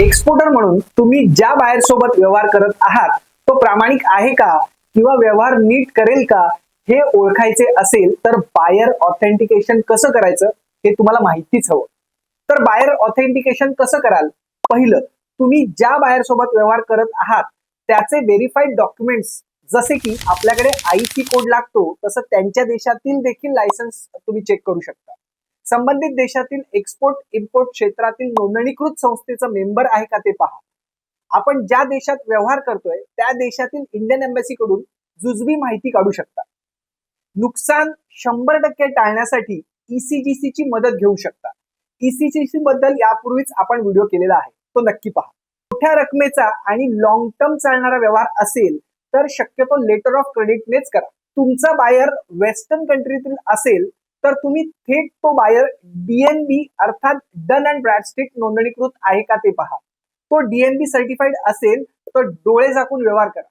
Exporter म्हणून तुम्ही ज्या बाहेर सोबत व्यवहार करत आहात तो प्रामाणिक आहे का? किंवा व्यवहार नीट करेल का? हे ओळखायचे असेल तर बायर ऑथेंटिकेशन कसं करायचं हे तुम्हाला माहितीच हवं. तर बायर ऑथेंटिकेशन कसं कराल? पहिलं तुम्ही ज्या बायर सोबत व्यवहार करत आहात त्याचे व्हेरीफाईड डॉक्युमेंट्स जसे की आपल्याकडे आयसी कोड लागतो तसं त्यांच्या देशातील देखील लायसन्स तुम्ही चेक करू शकता. संबंधित देशातील एक्सपोर्ट इम्पोर्ट क्षेत्रातील नोंदणीकृत संस्थेचं मेंबर आहे का ते पहा. आपण ज्या देशात व्यवहार करतोय त्या देशातील इंडियन एम्बॅसी कडून जुजबी माहिती काढू शकता. नुकसान शंभर टक्के टाळण्यासाठी ईसीजीसी ची मदत घेऊ शकता. ईसीजीसी बद्दल यापूर्वीच आपण व्हिडिओ केलेला आहे. तो नक्की पहा. मोठ्या रकमेचा आणि लॉंग टर्म चालणारा व्यवहार असेल तर शक्यतो लेटर ऑफ क्रेडिटनेच करा. तुमचा बायर वेस्टर्न कंट्रीतील असेल तर तुम्ही थेट तो बायर डीएनबी अर्थात डन अँड ब्रॅडस्टिक नोंदणीकृत आहे का ते पहा. तो डीएनबी सर्टिफाईड असेल तर डोळे झाकून व्यवहार करा.